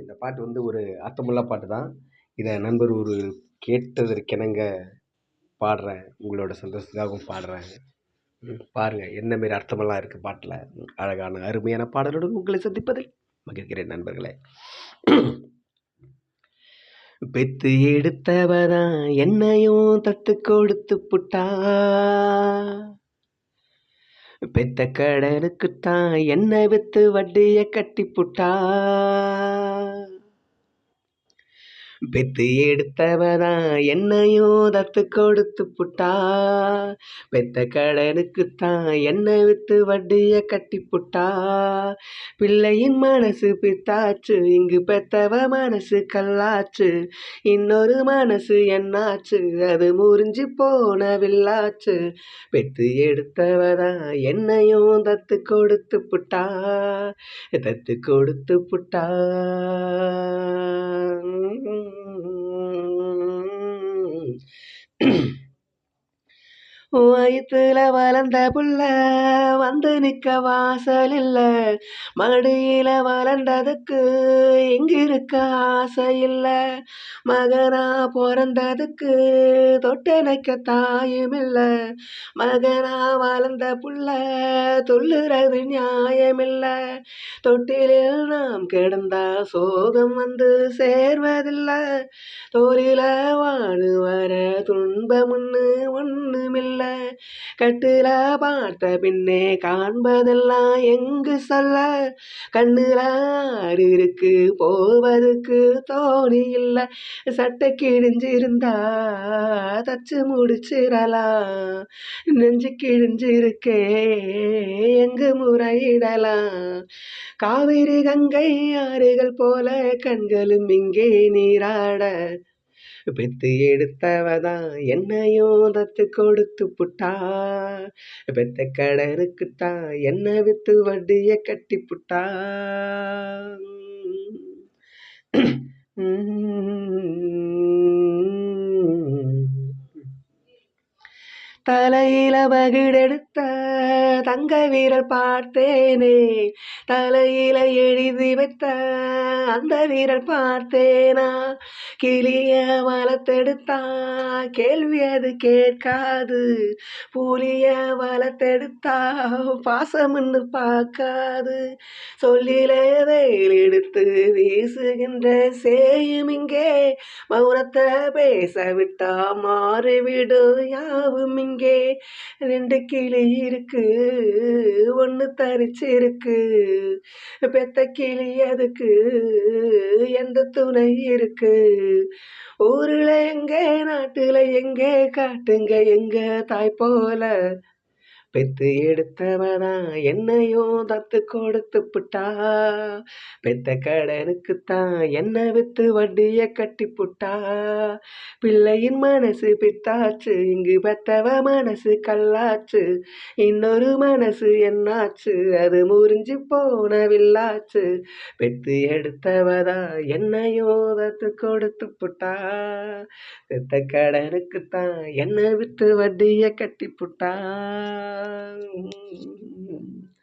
இந்த பாட்டு வந்து ஒரு அர்த்தமுள்ள பாட்டு தான் இதை நண்பர் ஒரு கேட்டதற்கிணங்க பாடுறேன். உங்களோட சந்தோஷத்துக்காகவும் பாடுறேன். பாருங்கள் என்ன மாரி அர்த்தமெல்லாம் இருக்குது பாட்டில். அழகான அருமையான பாடலுடன் உங்களை சந்திப்பதில் மகிழ்கிறேன் நண்பர்களே. பெத்து எடுத்தவதான் என்னையும் தத்து கொடுத்து புட்டா? பெத்த கடனுக்குத்தான் என்ன வித்து வட்டியை கட்டி புட்டா பெத்து எடுத்தவதான் என்னையும் தத்து கொடுத்து புட்டா. பெத்த கடனுக்குத்தான் என்னை வித்து வட்டிய கட்டி புட்டா. பிள்ளையின் மனசு பித்தாச்சு இங்கு பெத்தவ மனசு கல்லாச்சு. இன்னொரு மனசு என்னாச்சு அது முறிஞ்சு போன வில்லாச்சு பெத்து எடுத்தவதான் என்னையும் தத்து கொடுத்து புட்டா. தத்து கொடுத்து புட்டா. வயிற்றுல வளர்ந்த புள்ள வந்து நிற்க வாசல் இல்லை மடியில வளர்ந்ததுக்கு இங்கிருக்க ஆசை இல்லை மகனா பிறந்ததுக்கு தொட்டணைக்க தாயும் இல்லை மகனா வளர்ந்த புள்ள சொல்லுறது நியாயமில்லை. தொட்டிலில் நாம் கிடந்தா சோகம் வந்து சேர்வதில்லை. தோரில வாழு வர ஒன்று ஒன்றுமில்லை கட்டுல பார்த்த பின்னே காண்பதெல்லாம் எங்கு சொல்ல? கண்ணுல ஆறு இருக்கு போவதுக்கு தோணி இல்லை. சட்டை கிழிஞ்சிருந்தா தச்சு முடிச்சிடலாம். நெஞ்சு கிழிஞ்சிருக்கே எங்கு முறையிடலாம்? காவிரி கங்கை ஆறுகள் போல கண்களும் இங்கே நீராட. பெத்து எடுத்தவதான் என்னையும் தத்து கொடுத்து புட்டா? பெத்த கடனுக்குத்தான் என்ன வித்து வட்டிய கட்டி புட்டா? தலையில பகிடெடுத்த தங்க வீரர் பார்த்தேனே. தலையில எழுதி வைத்த அந்த வீரர் பார்த்தேனா? கிளிய வளர்த்தெடுத்தா? கேள்வி அது கேட்காது. புலிய வளர்த்தெடுத்தா? பாசம்னு பார்க்காது. சொல்லிலே வேல் எடுத்து வீசுகின்ற சேயும் இங்கே. மௌனத்தை பேச விட்டா மாறிவிடும் யாவும் இங்கே. இங்கே ரெண்டு கிளி இருக்கு ஒன்று தரிச்சிருக்கு. பெத்த கிளி அதுக்கு எந்த துணை இருக்கு? ஊருல எங்கே நாட்டுல எங்கே காட்டுங்க எங்க தாய் போல. பெத்து எடுத்தவதான் என்னையும் தத்து கொடுத்து புட்டா. பெத்த கடனுக்குத்தான் என்ன வித்து வட்டிய கட்டி புட்டா. பிள்ளையின் மனசு பித்தாச்சு இங்கு பெத்தவ மனசு கல்லாச்சு. இன்னொரு மனசு என்னாச்சு அது முறிஞ்சு போன வில்லாச்சு பெத்து எடுத்தவதா என்னையோ தத்து கொடுத்து புட்டா. பெத்த கடனுக்குத்தான் என்ன வித்து வட்டிய கட்டி புட்டா. 嗯嗯